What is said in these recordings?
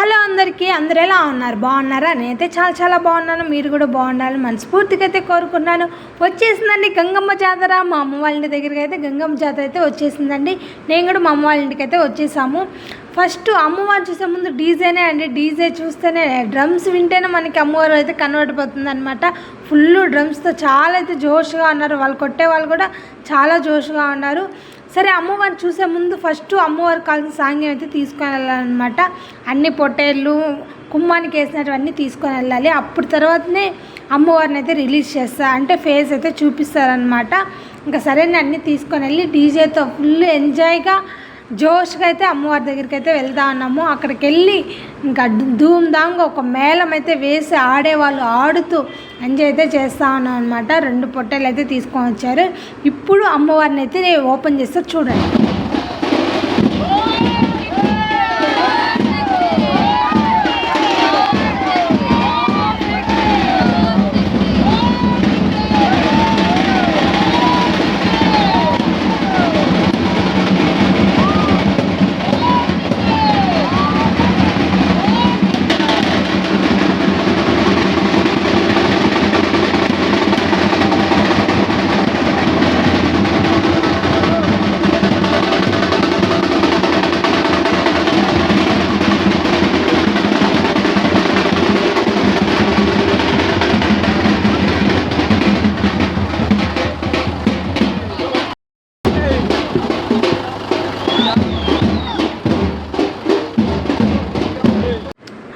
Hello అందరికీ అందరూ ఎలా ఉన్నారు? బాగున్నారా? నేనైతే చాలా చాలా బాగున్నాను. మీరు కూడా బాగుండాలని మనస్ఫూర్తిగా అయితే కోరుకున్నాను వచ్చేసిందండి గంగమ్మ జాతర. మా అమ్మ వాళ్ళ ఇంటి దగ్గరికి అయితే గంగమ్మ జాతర అయితే వచ్చేసిందండి. నేను కూడా మా అమ్మ వాళ్ళ ఇంటికి అయితే వచ్చేసాము. ఫస్ట్ అమ్మవారు చూసే ముందు డీజేనే అండి డీజే చూస్తేనే డ్రమ్స్ వింటేనే మనకి అమ్మవారు అయితే కనబడిపోతుంది అనమాట ఫుల్ డ్రమ్స్తో చాలా అయితే జోష్గా ఉన్నారు. వాళ్ళు కొట్టే వాళ్ళు కూడా చాలా జోష్గా ఉన్నారు. సరే అమ్మవారిని చూసే ముందు ఫస్ట్ అమ్మవారికి కావాల్సిన సాంగ్యం అయితే తీసుకొని వెళ్ళాలన్నమాట. అన్ని పొట్టేళ్ళు కుమ్మానికి వేసినటువన్నీ తీసుకొని వెళ్ళాలి. అప్పుడు తర్వాతనే అమ్మవారిని అయితే రిలీజ్ చేస్తారు అంటే ఫేస్ అయితే చూపిస్తారనమాట ఇంకా సరైన అన్నీ తీసుకొని వెళ్ళి డీజేతో ఫుల్ ఎంజాయ్గా జోష్గా అయితే అమ్మవారి దగ్గరికి అయితే వెళ్తా ఉన్నాము. అక్కడికి వెళ్ళి ఇంకా ధూమ్ధాంగా ఒక మేళం అయితే వేసి ఆడేవాళ్ళు ఆడుతూ ఎంజాయ్ అయితే చేస్తూ ఉన్నాం అనమాట రెండు పొట్టెలు అయితే తీసుకొని వచ్చారు. ఇప్పుడు అమ్మవారిని అయితే ఓపెన్ చేస్తారు చూడండి.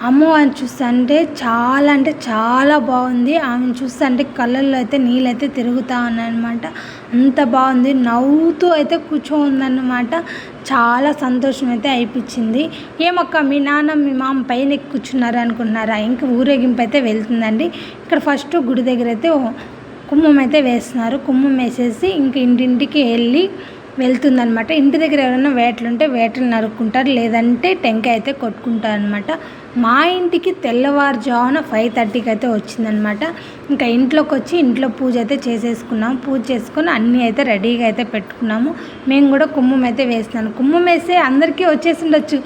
అమ్మవారిని చూస్తుంటే చాలా అంటే చాలా బాగుంది. ఆమెను చూస్తుంటే కళ్ళల్లో అయితే నీళ్ళైతే తిరుగుతా తిరుగుతూ ఉన్నాయన్నమాట అంత బాగుంది. నవ్వుతూ అయితే కూర్చోందన్నమాట చాలా సంతోషం అయితే అయిపించింది. ఏమక్క మీ నాన్న మీ మామ పైన ఎక్కి కూర్చున్నారు అనుకున్నారా ఇంకా ఊరేగింపు అయితే వెళ్తుందండి. ఇక్కడ ఫస్ట్ గుడి దగ్గర అయితే కుమ్మం అయితే వేస్తున్నారు. కుమ్మం వేసేసి ఇంక ఇంటింటికి వెళ్ళి వెళ్తుందనమాట ఇంటి దగ్గర ఎవరైనా వేటలు ఉంటే వేటలు నరుక్కుంటారు. లేదంటే టెంకాయ అయితే కొట్టుకుంటారు అనమాట మా ఇంటికి తెల్లవారుజామున ఫైవ్ థర్టీకి అయితే వచ్చిందనమాట. ఇంకా ఇంట్లోకి వచ్చి ఇంట్లో పూజ అయితే చేసేసుకున్నాము. పూజ చేసుకొని అన్నీ అయితే రెడీగా అయితే పెట్టుకున్నాము. మేము కూడా కుమ్మం అయితే వేస్తున్నాను. కుమ్మం వేస్తే అందరికీ వచ్చేసి ఉండొచ్చు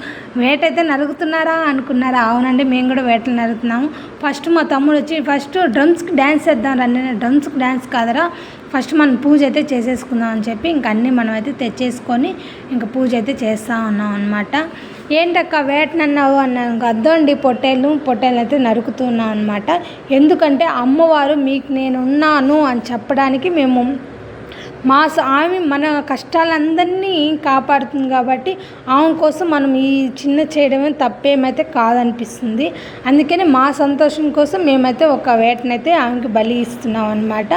వేట అయితే నరుగుతున్నారా అనుకున్నారా? అవునండి మేము కూడా వేటలు నరుగుతున్నాము. ఫస్ట్ మా తమ్ముడు వచ్చి ఫస్ట్ డ్రమ్స్కి డ్యాన్స్ వేద్దాం రండి డ్రమ్స్కి డ్యాన్స్ కాదరా. ఫస్ట్ మనం పూజ అయితే చేసేసుకుందాం అని చెప్పి ఇంక అన్నీ మనం అయితే తెచ్చేసుకొని ఇంకా పూజ అయితే చేస్తూ ఉన్నాం అనమాట ఏంటక్క వేటనన్నావు అన్నాను. అద్దండి పొట్టేళ్ళు పొట్టేళ్ళు అయితే నరుకుతున్నాం అనమాట ఎందుకంటే అమ్మవారు మీకు నేను ఉన్నాను అని చెప్పడానికి మేము మా ఆమె మన కష్టాలందరినీ కాపాడుతుంది కాబట్టి ఆమె కోసం మనం ఈ చిన్న చేయడమే తప్పేమైతే కాదనిపిస్తుంది. అందుకని మా సంతోషం కోసం మేమైతే ఒక వేటనైతే ఆమెకి బలి ఇస్తున్నాం అనమాట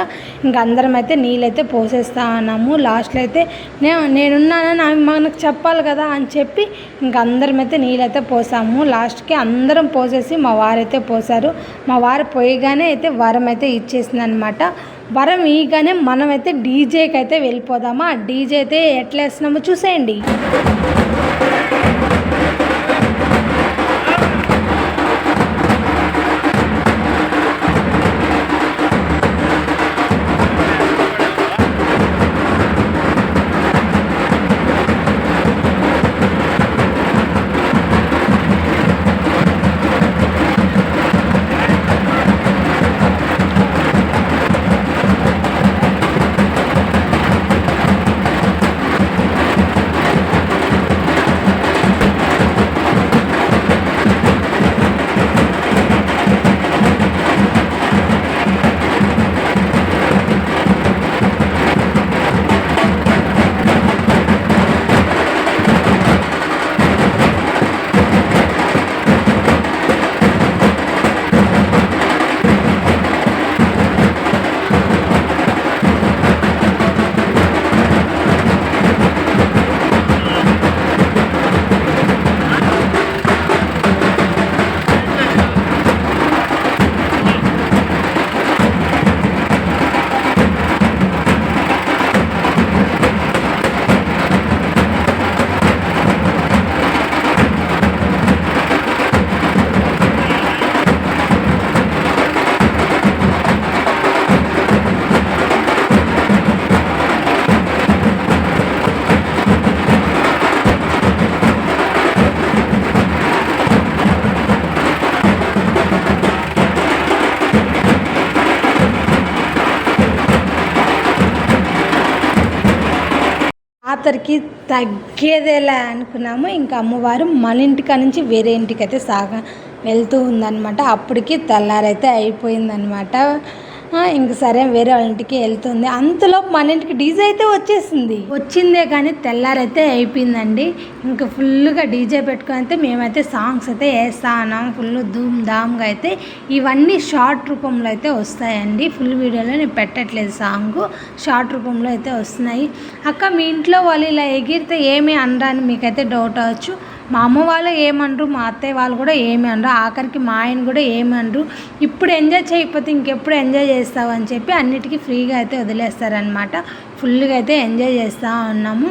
ఇంక అందరం అయితే నీళ్ళైతే పోసేస్తా ఉన్నాము లాస్ట్లో అయితే నేను నేనున్నానని ఆమె మనకు చెప్పాలి కదా అని చెప్పి ఇంక అందరం అయితే నీళ్ళైతే పోసాము. లాస్ట్కి అందరం పోసేసి మా వారైతే పోసారు. మా వారు పోయగానే అయితే వరం అయితే ఇచ్చేసింది అనమాట వరం ఈగానే మనమైతే డీజేకి అయితే వెళ్ళిపోదామా? డీజే అయితే ఎట్లా వేస్తున్నామో చూసేయండి. జాతరకి తగ్గేదేలా అనుకున్నాము. ఇంకా అమ్మవారు మన ఇంటికా నుంచి వేరే ఇంటికైతే సాగ వెళ్తూ ఉందన్నమాట. అప్పటికి తెల్లారైతే అయిపోయిందనమాట ఇంక సరే వేరే వాళ్ళ ఇంటికి వెళ్తుంది. అంతలో మన ఇంటికి డీజే అయితే వచ్చేసింది. వచ్చిందే కానీ తెల్లారైతే అయిపోయిందండి. ఇంకా ఫుల్గా డీజే పెట్టుకుని అయితే మేమైతే సాంగ్స్ అయితే వేస్తా ఉన్నాం ఫుల్ ధూమ్ ధామ్గా అయితే ఇవన్నీ షార్ట్ రూపంలో అయితే వస్తాయండి. ఫుల్ వీడియోలో నేను పెట్టట్లేదు సాంగ్. షార్ట్ రూపంలో అయితే వస్తున్నాయి. అక్క మీ ఇంట్లో వాళ్ళు ఇలా ఎగిరితే ఏమీ అనరాని మీకైతే డౌట్ అవ్వచ్చు. మా అమ్మ వాళ్ళు ఏమనరు మా అత్తయ్య వాళ్ళు కూడా ఏమి అనరు ఆఖరికి మా ఆయన కూడా ఏమి అనరు. ఇప్పుడు ఎంజాయ్ చేయకపోతే ఇంకెప్పుడు ఎంజాయ్ చేస్తావు అని చెప్పి అన్నిటికీ ఫ్రీగా అయితే వదిలేస్తారనమాట ఫుల్గా అయితే ఎంజాయ్ చేస్తూ ఉన్నాము.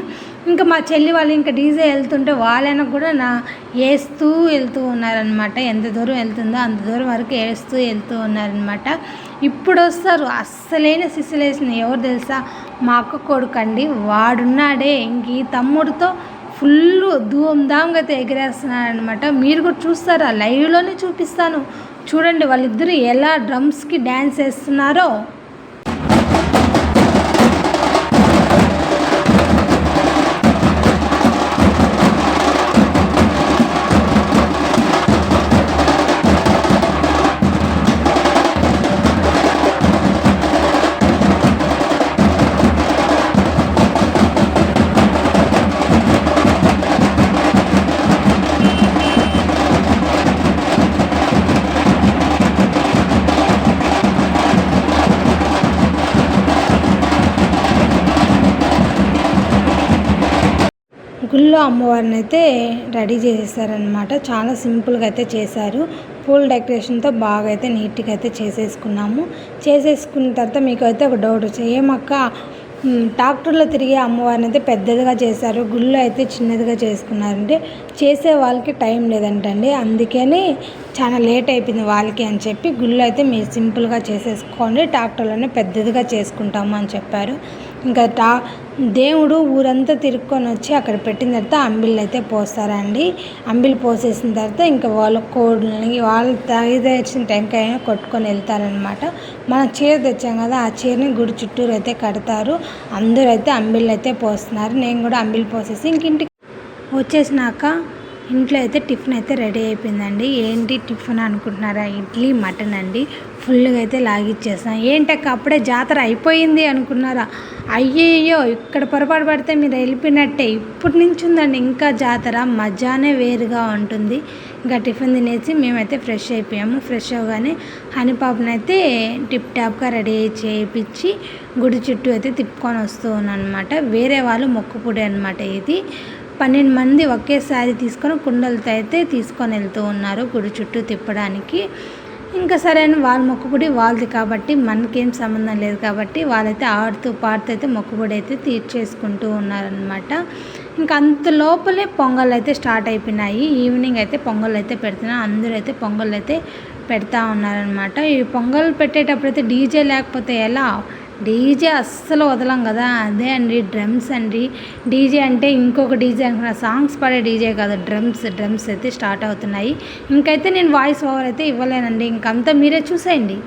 ఇంకా మా చెల్లి వాళ్ళు ఇంకా డీజే వెళ్తుంటే వాళ్ళైనా కూడా నా వేస్తూ వెళ్తూ ఉన్నారనమాట ఎంత దూరం వెళ్తుందో అంత దూరం వరకు వేస్తూ వెళ్తూ ఉన్నారనమాట ఇప్పుడు వస్తారు. అస్సలైన సిస్సులేసిన ఎవరు తెలుసా? మా అక్క కొడుకండి. వాడున్నాడే. ఇంక ఈ తమ్ముడితో ఫుల్ ధూమ్ధామ్గా అయితే అనమాట మీరు కూడా చూస్తారా? లైవ్లోనే చూపిస్తాను. చూడండి వాళ్ళిద్దరూ ఎలా డ్రమ్స్కి డ్యాన్స్ వేస్తున్నారో. అమ్మవారిని అయితే రెడీ చేసేసారనమాట చాలా సింపుల్గా అయితే చేశారు. పూల డెకరేషన్తో బాగా అయితే నీట్గా అయితే చేసేసుకున్నాము. చేసేసుకున్న తర్వాత మీకు అయితే ఒక డౌట్ వచ్చాయి ఏమక్క ట్రాక్టర్లో తిరిగే అమ్మవారిని అయితే పెద్దదిగా చేశారు గుళ్ళు అయితే చిన్నదిగా చేసుకున్నారంటే చేసే వాళ్ళకి టైం లేదంటండి. అందుకని చాలా లేట్ అయిపోయింది వాళ్ళకి అని చెప్పి గుళ్ళు అయితే మీరు సింపుల్గా చేసేసుకోండి ట్రాక్టర్లోనే పెద్దదిగా చేసుకుంటాము అని చెప్పారు. ఇంకా టా దేవుడు ఊరంతా తిరుక్కొని వచ్చి అక్కడ పెట్టిన తర్వాత అంబిళ్ళు అయితే పోస్తారండి. అంబిలు పోసేసిన తర్వాత ఇంకా వాళ్ళ కోడిని వాళ్ళు తాగి తెచ్చిన టెంకాయ కొట్టుకొని వెళ్తారనమాట మన చీర తెచ్చాం కదా ఆ చీరని గుడి చుట్టూరు అయితే కడతారు. అందరూ అయితే అంబిళ్ళు అయితే పోస్తున్నారు. నేను కూడా అంబిలు పోసేసి ఇంక ఇంటికి వచ్చేసినాక ఇంట్లో అయితే టిఫిన్ అయితే రెడీ అయిపోయిందండి. ఏంటి టిఫిన్ అనుకుంటున్నారా? ఇడ్లీ మటన్ అండి. ఫుల్గా అయితే లాగిచ్చేసాం. ఏంటక్క అప్పుడే జాతర అయిపోయింది అనుకున్నారా? అయ్యయ్యో ఇక్కడ పొరపాటు పడితే మీరు వెళ్ళిపోయినట్టే. ఇప్పటి నుంచి ఉందండి ఇంకా జాతర. మజానే వేరుగా ఉంటుంది. ఇంకా టిఫిన్ తినేసి మేమైతే ఫ్రెష్ అయిపోయాము. ఫ్రెష్ అవగానే హనీపాపనైతే టిప్ టాప్గా రెడీ చేయించి గుడి చుట్టూ అయితే తిప్పుకొని వస్తూ ఉన్నాను అనమాట వేరే వాళ్ళు మొక్కుపుడి అనమాట ఇది. పన్నెండు మంది ఒకేసారి తీసుకొని కుండలతో అయితే తీసుకొని వెళ్తూ ఉన్నారు గుడి చుట్టూ తిప్పడానికి. ఇంకా సరైన వాళ్ళ మొక్కుబడి వాళ్ళది కాబట్టి మనకేం సంబంధం లేదు కాబట్టి వాళ్ళైతే ఆడుతూ పాడుతూ అయితే మొక్కుబడి అయితే తీర్చేసుకుంటూ ఉన్నారనమాట ఇంకా అంత లోపలే పొంగల్ అయితే స్టార్ట్ అయిపోయినాయి. ఈవినింగ్ అయితే పొంగల్ అయితే పెడుతున్నారు అందరూ అయితే పొంగల్ అయితే పెడతా ఉన్నారనమాట ఈ పొంగల్ పెట్టేటప్పుడు అయితే డీజే లేకపోతే ఎలా? డీజే అస్సలు వదలం కదా. అదే అండి డ్రమ్స్ అండి. డీజే అంటే ఇంకొక డీజే అనుకున్న సాంగ్స్ పాడే డీజే కాదు డ్రమ్స్ డ్రమ్స్ అయితే స్టార్ట్ అవుతున్నాయి. ఇంకైతే నేను వాయిస్ ఓవర్ అయితే ఇవ్వలేనండి. ఇంకంతా మీరే చూసేయండి.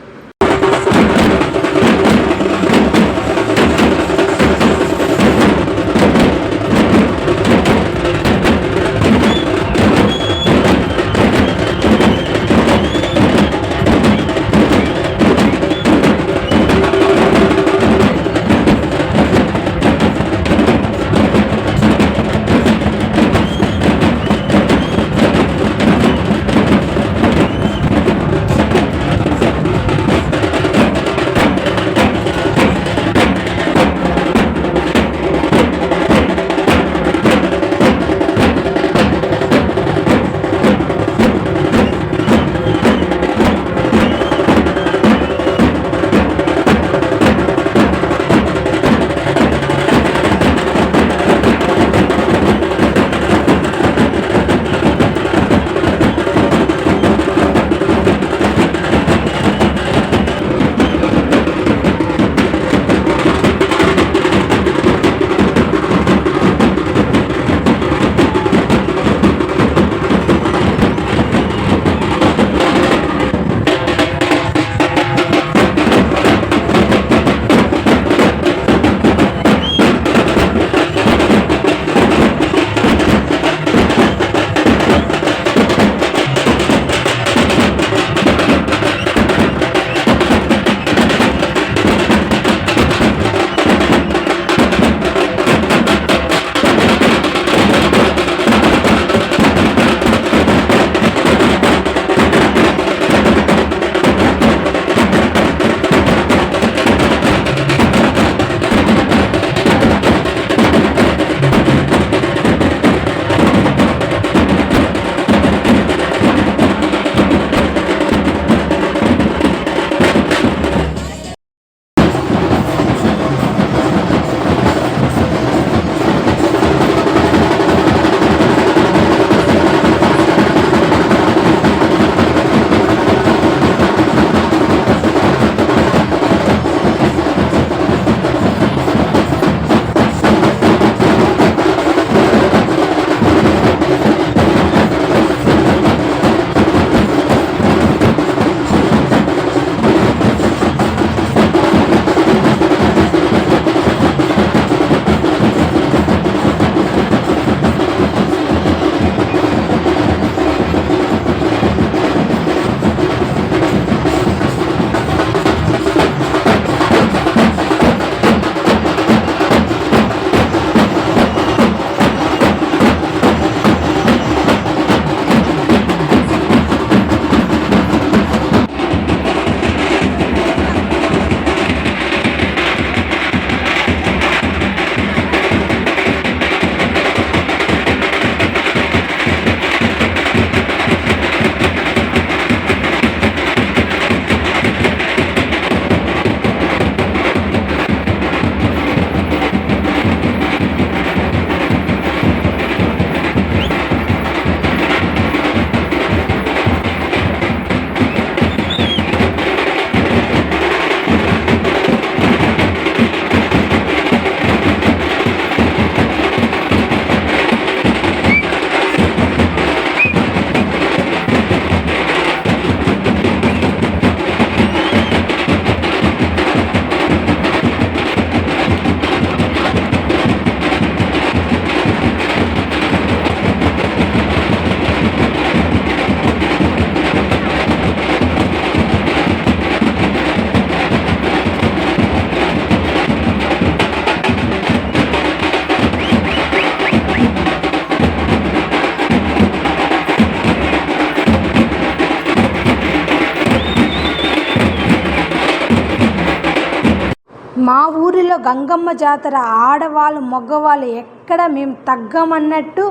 మా ఊరిలో గంగమ్మ జాతర ఆడవాళ్ళు మగవాళ్ళు ఎక్కడ మేము తగ్గమన్నట్టు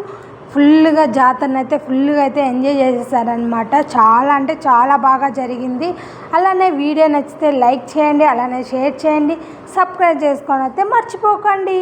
ఫుల్గా జాతరను అయితే ఫుల్గా అయితే ఎంజాయ్ చేసేసారనమాట చాలా అంటే చాలా బాగా జరిగింది. అలానే వీడియో నచ్చితే లైక్ చేయండి అలానే షేర్ చేయండి సబ్స్క్రైబ్ చేసుకొని అయితే మర్చిపోకండి.